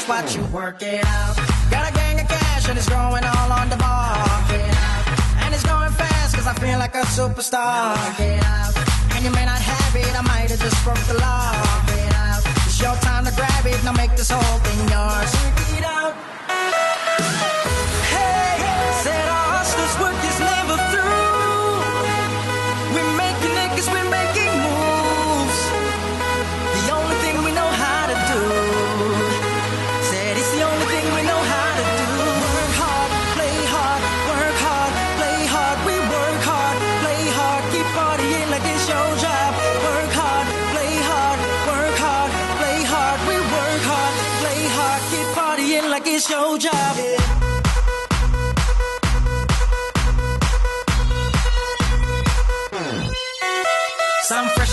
just watch you work it out. Got a gang of cash and it's growing all on the bar. And it's going fast cause I feel like a superstar. And you may not have it, I might have just broke the law. It's your time to grab it, now make this whole thing yours. Work it out.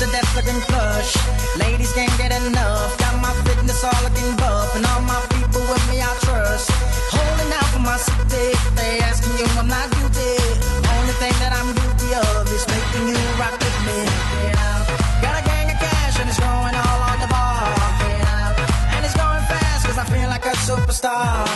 To death looking plush. Ladies can't get enough. Got my fitness all looking buff. And all my people with me I trust. Holding out for my city. They asking you, I'm not guilty. Only thing that I'm guilty of is making you rock with me. Got a gang of cash and it's growing all on the bar. And it's going fast cause I feel like a superstar.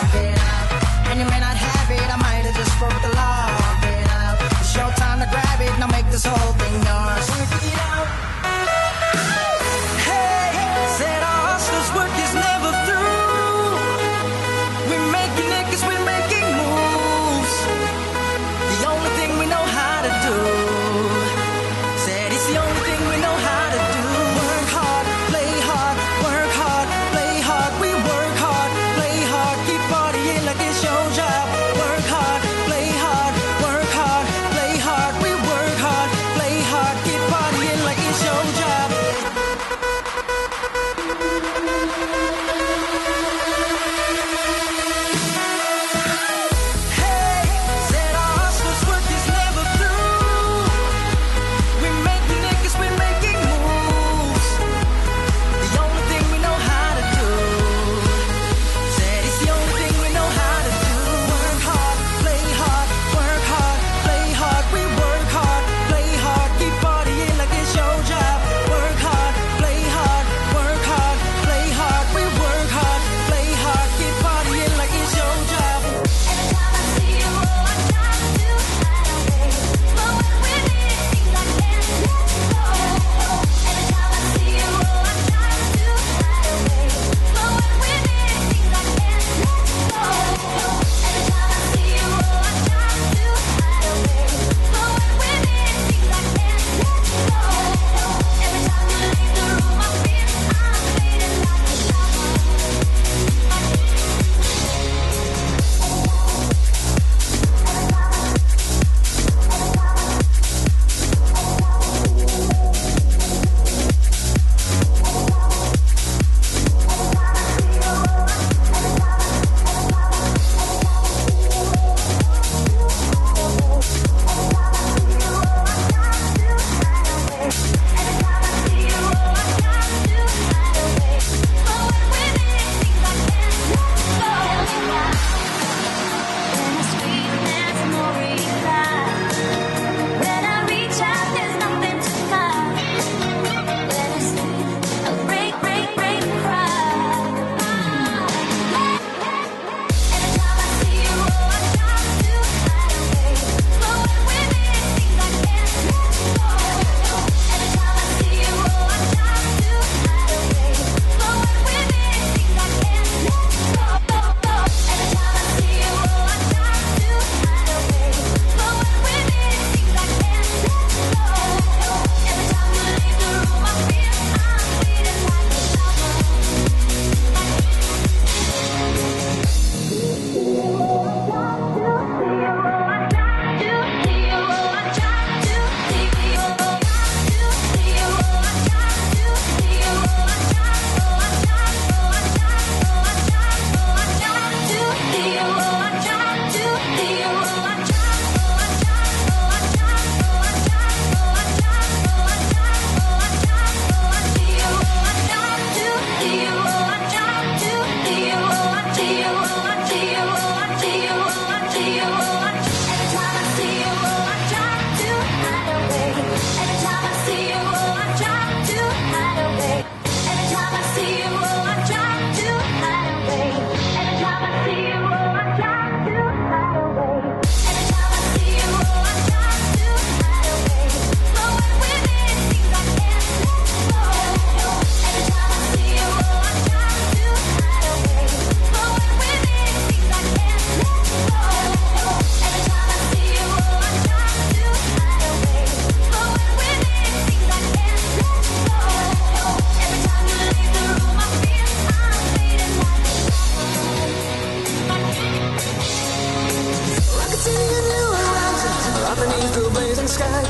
sky.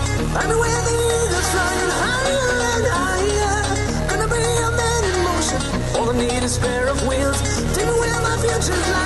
And where the eagles flying higher and higher. Gonna be a man in motion. All I need is a pair of wheels. Take me where my future's lying.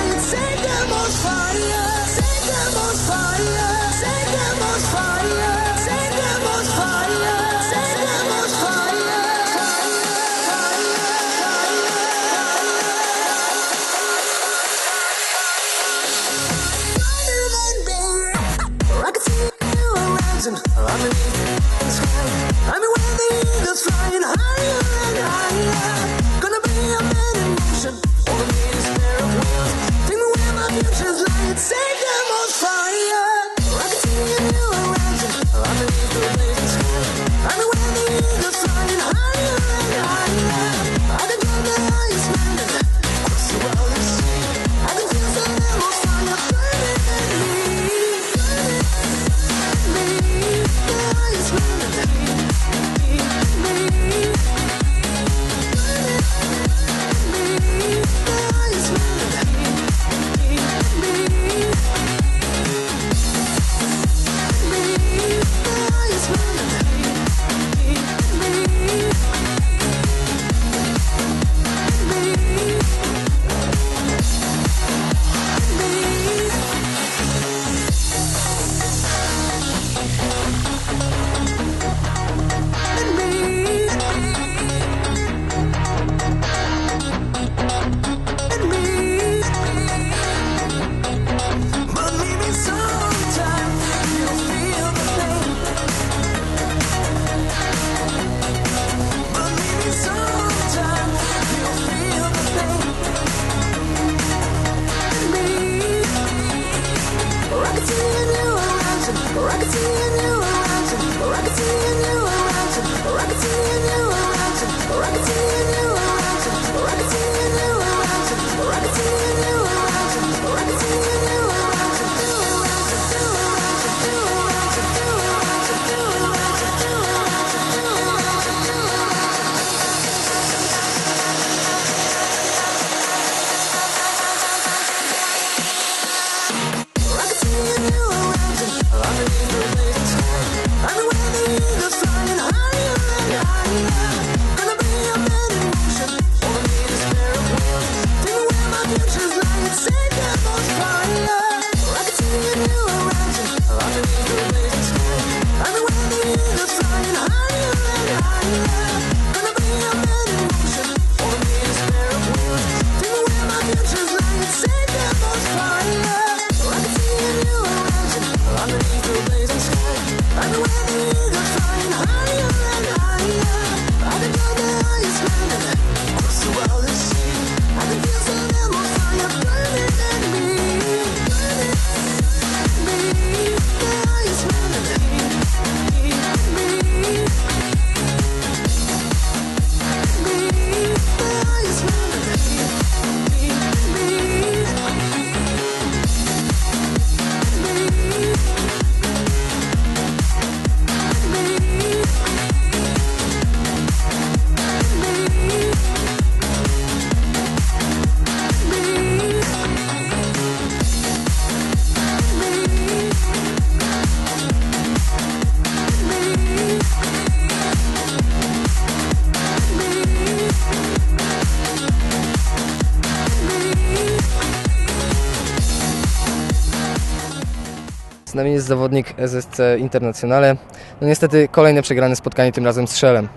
Na miejscu zawodnik SSC Internacjonale. No niestety kolejne przegrane spotkanie, tym razem z Szelem.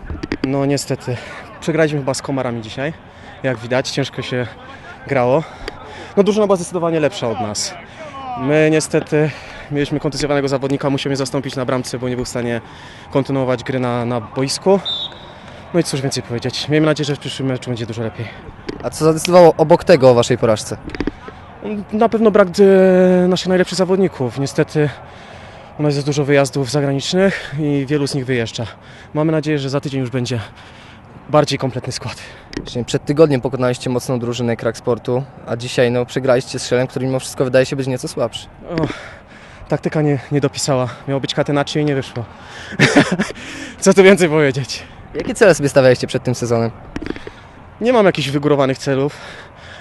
No niestety, przegraliśmy chyba z Komarami dzisiaj. Jak widać, ciężko się grało. No drużyna była zdecydowanie lepsza od nas. My niestety mieliśmy kontuzjowanego zawodnika, musimy zastąpić na bramce, bo nie był w stanie kontynuować gry na, na boisku. No i cóż więcej powiedzieć. Miejmy nadzieję, że w przyszłym meczu będzie dużo lepiej. A co zadecydowało obok tego o Waszej porażce? Na pewno brak e, naszych najlepszych zawodników. Niestety u nas jest dużo wyjazdów zagranicznych i wielu z nich wyjeżdża. Mamy nadzieję, że za tydzień już będzie bardziej kompletny skład. Przed tygodniem pokonaliście mocną drużynę Krak Sportu, a dzisiaj no, przegraliście z Szelem, który mimo wszystko wydaje się być nieco słabszy. Taktyka nie, nie dopisała. Miało być katenacie i nie wyszło. Co tu więcej powiedzieć? Jakie cele sobie stawialiście przed tym sezonem? Nie mam jakichś wygórowanych celów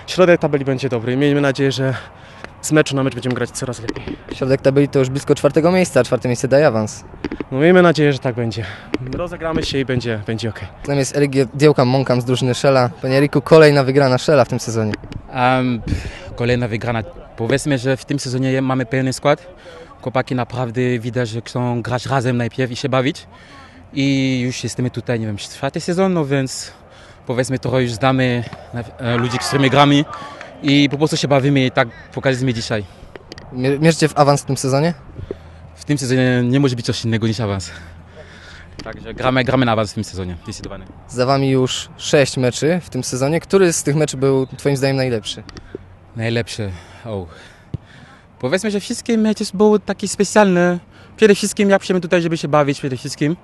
środek tabeli będzie dobry. Miejmy nadzieję, że z meczu na mecz będziemy grać coraz lepiej. Środek tabeli to już blisko czwartego miejsca, a czwarte miejsce daje awans. No miejmy nadzieję, że tak będzie. Rozegramy się i będzie, będzie ok. Tam jest Erik Diełkam Mąkam z drużyny Szela. Panie Eriku, kolejna wygrana Szela w tym sezonie. Um, kolejna wygrana. Powiedzmy, że w tym sezonie mamy pełny skład. Chłopaki naprawdę widać, że chcą grać razem najpierw i się bawić. I już jesteśmy tutaj, nie wiem, czwarty sezon, no więc powiedzmy trochę już znamy e, ludzi, z którymi gramy i po prostu się bawimy i tak pokazaliśmy dzisiaj. Mier- Mierzycie w awans w tym sezonie? W tym sezonie nie może być coś innego niż awans. Także gramy, gramy na awans w tym sezonie, zdecydowanie. Za wami już sześć meczy w tym sezonie. Który z tych meczy był twoim zdaniem najlepszy? Najlepsze. O. Powiedzmy, że wszystkie mecze były takie specjalne. Przede wszystkim ja przyjdę tutaj, żeby się bawić przede wszystkim.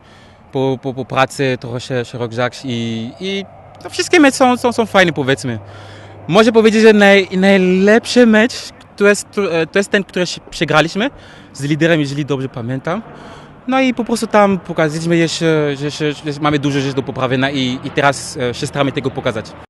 Po, po, po pracy trochę się, się i, i no, wszystkie mecze są, są, są fajne powiedzmy. Może powiedzieć, że naj, najlepszy mecz to jest, to jest ten, który przegraliśmy z liderem, jeżeli dobrze pamiętam. No i po prostu tam pokazaliśmy jeszcze, że, że, że mamy dużo rzeczy do poprawienia i, i teraz e, się staramy tego pokazać.